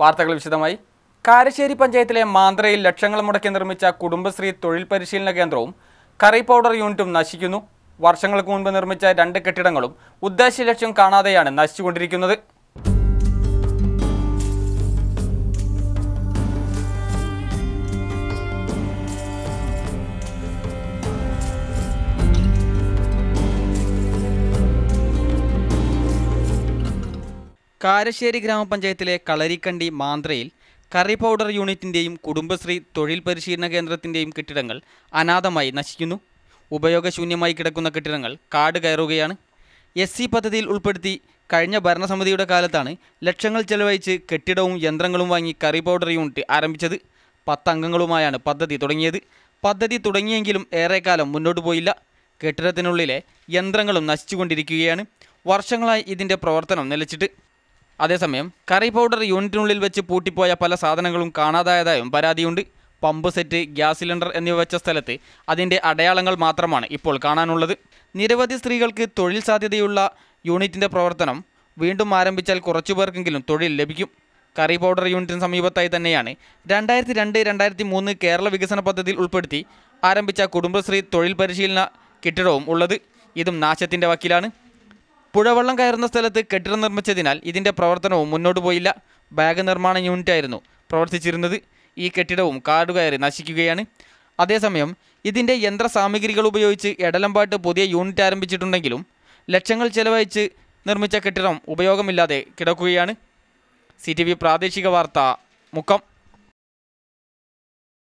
വാർത്തകൾ വിശദമായി. കാരശ്ശേരി പഞ്ചായത്തിലെ മാന്ത്രയിൽ ലക്ഷങ്ങൾ മുടക്കി നിർമ്മിച്ച കുടുംബശ്രീ തൊഴിൽ പരിശീലന കേന്ദ്രവും കറി പൗഡർ യൂണിറ്റും നശിക്കുന്നു. വർഷങ്ങൾക്ക് മുൻപ് നിർമ്മിച്ച രണ്ട് കെട്ടിടങ്ങളും ഉദ്ദേശ ലക്ഷ്യം കാണാതെയാണ് നശിച്ചുകൊണ്ടിരിക്കുന്നത്. കാരശ്ശേരി ഗ്രാമപഞ്ചായത്തിലെ കളരിക്കണ്ടി മാന്ത്രയിൽ കറി പൗഡർ യൂണിറ്റിന്റെയും കുടുംബശ്രീ തൊഴിൽ പരിശീലന കേന്ദ്രത്തിന്റെയും കെട്ടിടങ്ങൾ അനാഥമായി നശിക്കുന്നു. ഉപയോഗശൂന്യമായി കിടക്കുന്ന കെട്ടിടങ്ങൾ കാട് കയറുകയാണ്. എസ് സി പദ്ധതിയിൽ ഉൾപ്പെടുത്തി കഴിഞ്ഞ ഭരണസമിതിയുടെ കാലത്താണ് ലക്ഷങ്ങൾ ചെലവഴിച്ച് കെട്ടിടവും യന്ത്രങ്ങളും വാങ്ങി കറി പൗഡർ യൂണിറ്റ് ആരംഭിച്ചത്. പത്തംഗങ്ങളുമായാണ് പദ്ധതി തുടങ്ങിയത്. പദ്ധതി തുടങ്ങിയെങ്കിലും ഏറെക്കാലം മുന്നോട്ട് പോയില്ല. കെട്ടിടത്തിനുള്ളിലെ യന്ത്രങ്ങളും നശിച്ചുകൊണ്ടിരിക്കുകയാണ്. വർഷങ്ങളായി ഇതിന്റെ പ്രവർത്തനം നിലച്ചിട്ട് അതേസമയം കറി പൗഡർ യൂണിറ്റിനുള്ളിൽ വെച്ച് പൂട്ടിപ്പോയ പല സാധനങ്ങളും കാണാതായതായും പരാതിയുണ്ട്. പമ്പ് സെറ്റ് ഗ്യാസ് സിലിണ്ടർ എന്നിവ വെച്ച സ്ഥലത്ത് അതിന്റെ അടയാളങ്ങൾ മാത്രമാണ് ഇപ്പോൾ കാണാനുള്ളത്. നിരവധി സ്ത്രീകൾക്ക് തൊഴിൽ സാധ്യതയുള്ള യൂണിറ്റിന്റെ പ്രവർത്തനം വീണ്ടും ആരംഭിച്ചാൽ കുറച്ചു പേർക്കെങ്കിലും തൊഴിൽ ലഭിക്കും. കറി പൗഡർ യൂണിറ്റിന് സമീപത്തായി തന്നെയാണ് രണ്ടായിരത്തി രണ്ട് രണ്ടായിരത്തി മൂന്ന് കേരള വികസന പദ്ധതിയിൽ ഉൾപ്പെടുത്തി ആരംഭിച്ച കുടുംബശ്രീ തൊഴിൽ പരിശീലന കെട്ടിടവും ഉള്ളത്. ഇതും നാശത്തിന്റെ വക്കിലാണ്. പുഴവെള്ളം കയറുന്ന സ്ഥലത്ത് കെട്ടിടം നിർമ്മിച്ചതിനാൽ ഇതിന്റെ പ്രവർത്തനവും മുന്നോട്ട് പോയില്ല. ബാഗ് നിർമ്മാണ യൂണിറ്റായിരുന്നു പ്രവർത്തിച്ചിരുന്നത്. ഈ കെട്ടിടവും കാടുകയറി നശിക്കുകയാണ്. അതേസമയം ഇതിന്റെ യന്ത്ര സാമഗ്രികൾ ഉപയോഗിച്ച് എടലമ്പാട്ട് പുതിയ യൂണിറ്റ് ആരംഭിച്ചിട്ടുണ്ടെങ്കിലും ലക്ഷങ്ങൾ ചെലവഴിച്ച് നിർമ്മിച്ച കെട്ടിടം ഉപയോഗമില്ലാതെ കിടക്കുകയാണ്. സി പ്രാദേശിക വാർത്ത മുക്കം.